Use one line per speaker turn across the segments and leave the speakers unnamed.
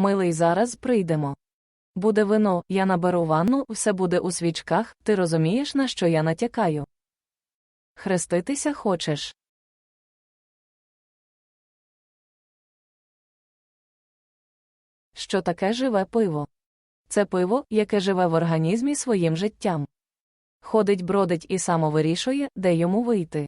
Милий, зараз прийдемо. Буде вино, я наберу ванну, все буде у свічках, ти розумієш, на що я натякаю. Хреститися хочеш. Що таке живе пиво? Це пиво, яке живе в організмі своїм життям. Ходить, бродить і само вирішує, де йому вийти.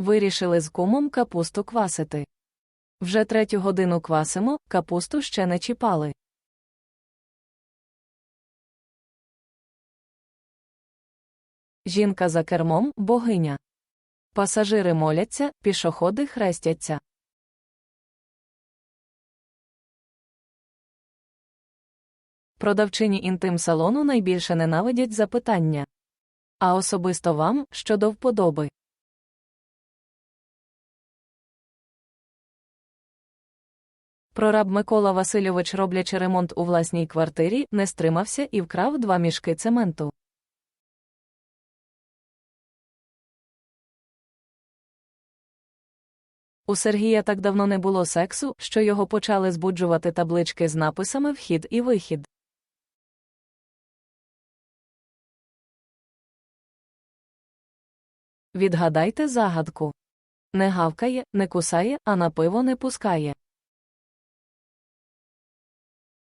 Вирішили з кумом капусту квасити. Вже третю годину квасимо, капусту ще не чіпали. Жінка за кермом богиня. Пасажири моляться, пішоходи хрестяться. Продавчині інтим-салону найбільше ненавидять запитання. А особисто вам щодо вподоби. Прораб Микола Васильович, роблячи ремонт у власній квартирі, не стримався і вкрав два мішки цементу. У Сергія так давно не було сексу, що його почали збуджувати таблички з написами Вхід і вихід. Відгадайте загадку. Не гавкає, не кусає, а на пиво не пускає.